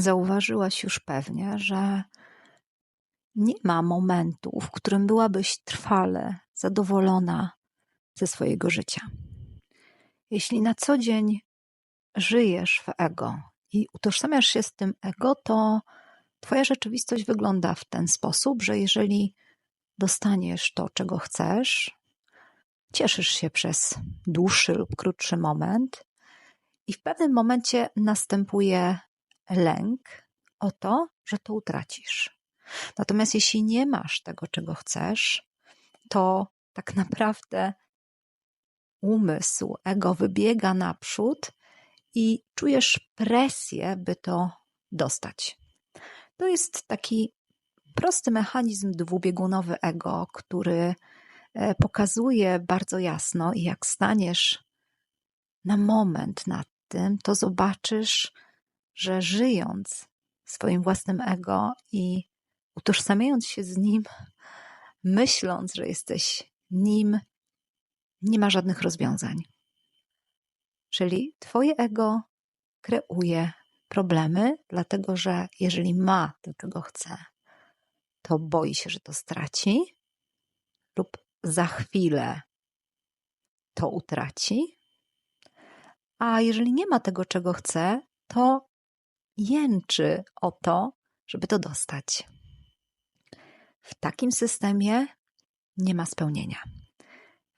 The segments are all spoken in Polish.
zauważyłaś już pewnie, że nie ma momentu, w którym byłabyś trwale zadowolona ze swojego życia. Jeśli na co dzień żyjesz w ego i utożsamiasz się z tym ego, to Twoja rzeczywistość wygląda w ten sposób, że jeżeli dostaniesz to, czego chcesz, cieszysz się przez dłuższy lub krótszy moment, i w pewnym momencie następuje lęk o to, że to utracisz. Natomiast jeśli nie masz tego, czego chcesz, to tak naprawdę umysł, ego wybiega naprzód i czujesz presję, by to dostać. To jest taki prosty mechanizm dwubiegunowy ego, który e, pokazuje bardzo jasno, jak staniesz na moment nad tym, to zobaczysz, że żyjąc swoim własnym ego i utożsamiając się z nim, myśląc, że jesteś nim, nie ma żadnych rozwiązań. Czyli Twoje ego kreuje problemy, dlatego że jeżeli ma to, czego chce, to boi się, że to straci, lub za chwilę to utraci. A jeżeli nie ma tego, czego chce, to jęczy o to, żeby to dostać. W takim systemie nie ma spełnienia.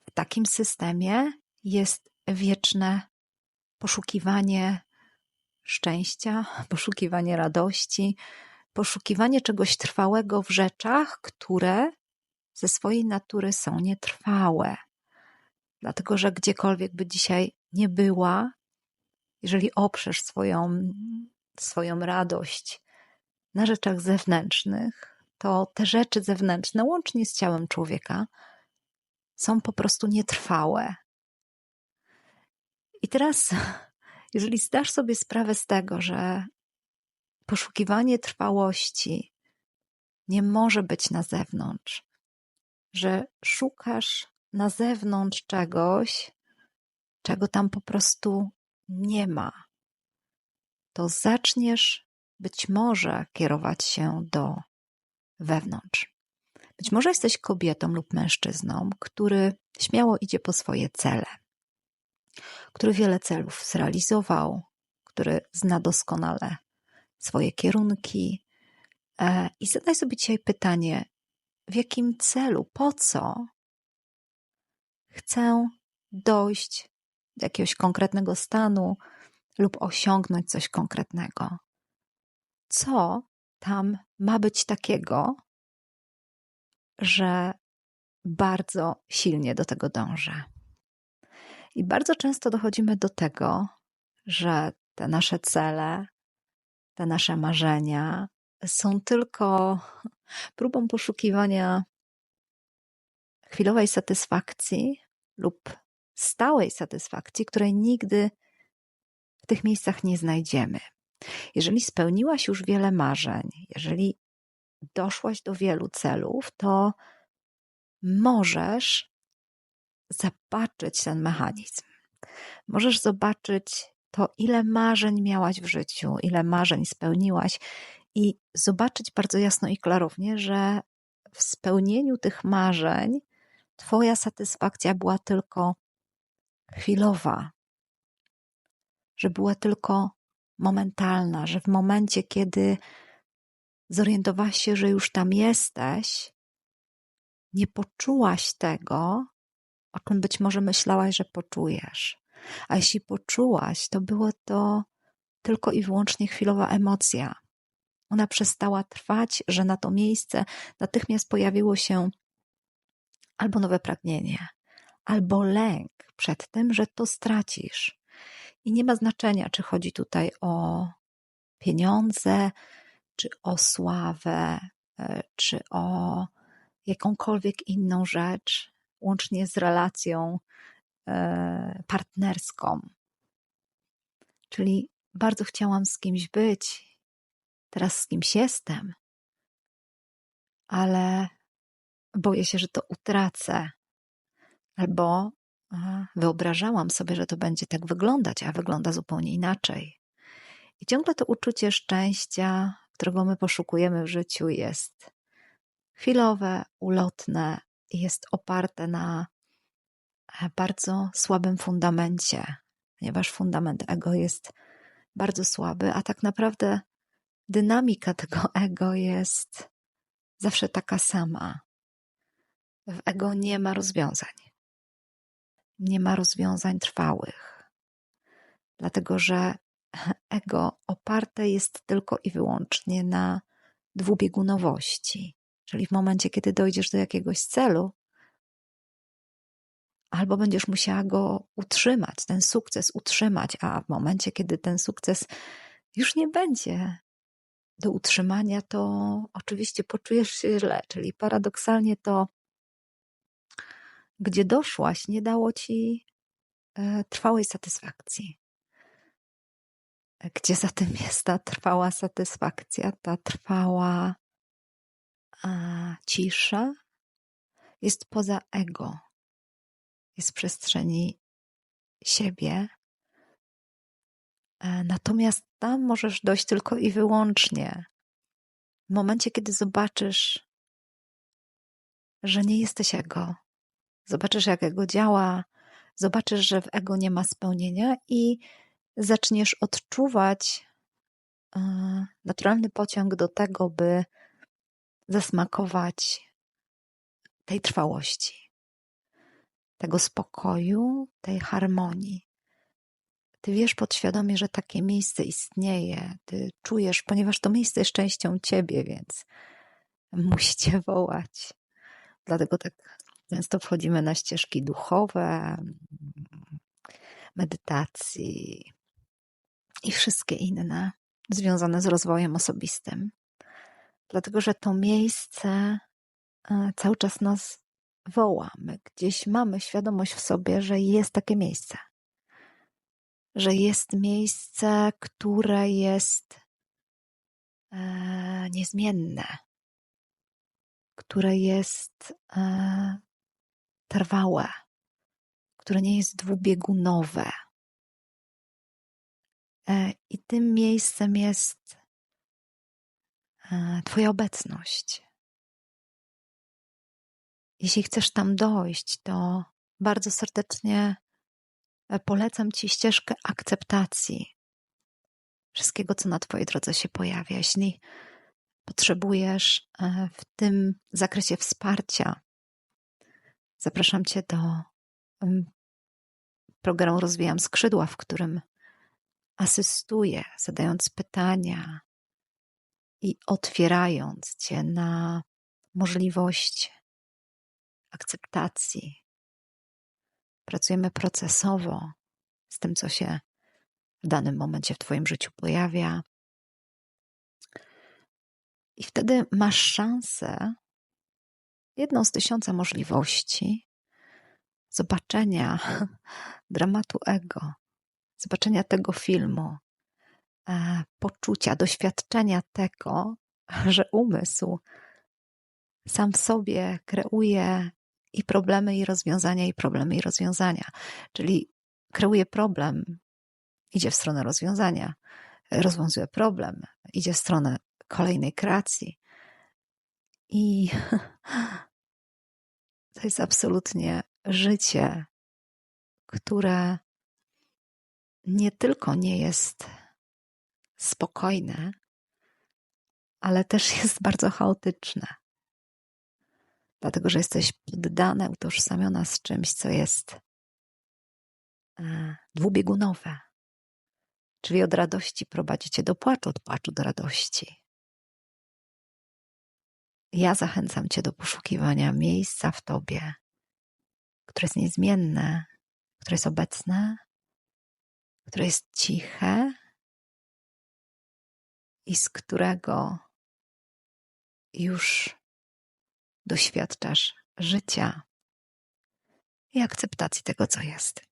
W takim systemie jest wieczne poszukiwanie szczęścia, poszukiwanie radości, poszukiwanie czegoś trwałego w rzeczach, które ze swojej natury są nietrwałe. Dlatego, że gdziekolwiek by dzisiaj nie była, jeżeli oprzesz swoją, swoją radość na rzeczach zewnętrznych, to te rzeczy zewnętrzne, łącznie z ciałem człowieka, są po prostu nietrwałe. I teraz, jeżeli zdasz sobie sprawę z tego, że poszukiwanie trwałości nie może być na zewnątrz, że szukasz na zewnątrz czegoś, czego tam po prostu nie ma, to zaczniesz być może kierować się do wewnątrz. Być może jesteś kobietą lub mężczyzną, który śmiało idzie po swoje cele, który wiele celów zrealizował, który zna doskonale swoje kierunki. E, I zadaj sobie dzisiaj pytanie, w jakim celu, po co chcę dojść do jakiegoś konkretnego stanu lub osiągnąć coś konkretnego. Co tam ma być takiego, że bardzo silnie do tego dążę? I bardzo często dochodzimy do tego, że te nasze cele, te nasze marzenia są tylko próbą poszukiwania chwilowej satysfakcji lub stałej satysfakcji, której nigdy w tych miejscach nie znajdziemy. Jeżeli spełniłaś już wiele marzeń, jeżeli doszłaś do wielu celów, to możesz zobaczyć ten mechanizm. Możesz zobaczyć to, ile marzeń miałaś w życiu, ile marzeń spełniłaś, i zobaczyć bardzo jasno i klarownie, że w spełnieniu tych marzeń Twoja satysfakcja była tylko chwilowa, że była tylko momentalna, że w momencie, kiedy zorientowałaś się, że już tam jesteś, nie poczułaś tego, o czym być może myślałaś, że poczujesz. A jeśli poczułaś, to było to tylko i wyłącznie chwilowa emocja. Ona przestała trwać, że na to miejsce natychmiast pojawiło się albo nowe pragnienie, albo lęk przed tym, że to stracisz. I nie ma znaczenia, czy chodzi tutaj o pieniądze, czy o sławę, e, czy o jakąkolwiek inną rzecz, łącznie z relacją e, partnerską. Czyli bardzo chciałam z kimś być, teraz z kimś jestem, ale boję się, że to utracę, albo wyobrażałam sobie, że to będzie tak wyglądać, a wygląda zupełnie inaczej. I ciągle to uczucie szczęścia, którego my poszukujemy w życiu, jest chwilowe, ulotne i jest oparte na e, bardzo słabym fundamencie, ponieważ fundament ego jest bardzo słaby, a tak naprawdę dynamika tego ego jest zawsze taka sama. W ego nie ma rozwiązań. Nie ma rozwiązań trwałych. Dlatego, że ego oparte jest tylko i wyłącznie na dwubiegunowości. Czyli w momencie, kiedy dojdziesz do jakiegoś celu, albo będziesz musiała go utrzymać, ten sukces utrzymać, a w momencie, kiedy ten sukces już nie będzie do utrzymania, to oczywiście poczujesz się źle. Czyli paradoksalnie to, gdzie doszłaś, nie dało ci e, trwałej satysfakcji. Gdzie za tym jest ta trwała satysfakcja, ta trwała cisza? Jest poza ego, jest w przestrzeni siebie. E, natomiast tam możesz dojść tylko i wyłącznie w momencie, kiedy zobaczysz, że nie jesteś ego. Zobaczysz, jak ego działa, zobaczysz, że w ego nie ma spełnienia i zaczniesz odczuwać e, naturalny pociąg do tego, by zasmakować tej trwałości, tego spokoju, tej harmonii. Ty wiesz podświadomie, że takie miejsce istnieje, ty czujesz, ponieważ to miejsce jest częścią ciebie, więc musi cię wołać. Dlatego tak często wchodzimy na ścieżki duchowe, medytacji, i wszystkie inne związane z rozwojem osobistym. Dlatego, że to miejsce e, cały czas nas woła. My gdzieś mamy świadomość w sobie, że jest takie miejsce. Że jest miejsce, które jest e, niezmienne, które jest e, trwałe, które nie jest dwubiegunowe, E, I tym miejscem jest e, Twoja obecność. Jeśli chcesz tam dojść, to bardzo serdecznie e, polecam Ci ścieżkę akceptacji wszystkiego, co na Twojej drodze się pojawia. Jeśli potrzebujesz w tym zakresie wsparcia, zapraszam Cię do programu Rozwijam Skrzydła, w którym asystuje, zadając pytania i otwierając Cię na możliwość akceptacji. Pracujemy procesowo z tym, co się w danym momencie w Twoim życiu pojawia. I wtedy masz szansę, jedną z tysiąca możliwości, zobaczenia dramatu ego, zobaczenia tego filmu, e, poczucia, doświadczenia tego, że umysł sam w sobie kreuje i problemy, i rozwiązania, i problemy, i rozwiązania. Czyli kreuje problem, idzie w stronę rozwiązania, rozwiązuje problem, idzie w stronę kolejnej kreacji. I to jest absolutnie życie, które nie tylko nie jest spokojne, ale też jest bardzo chaotyczne. Dlatego, że jesteś poddana, utożsamiona z czymś, co jest e, dwubiegunowe. Czyli od radości prowadzi cię do płaczu, od płaczu do radości. Ja zachęcam cię do poszukiwania miejsca w tobie, które jest niezmienne, które jest obecne które jest ciche i z którego już doświadczasz życia i akceptacji tego, co jest.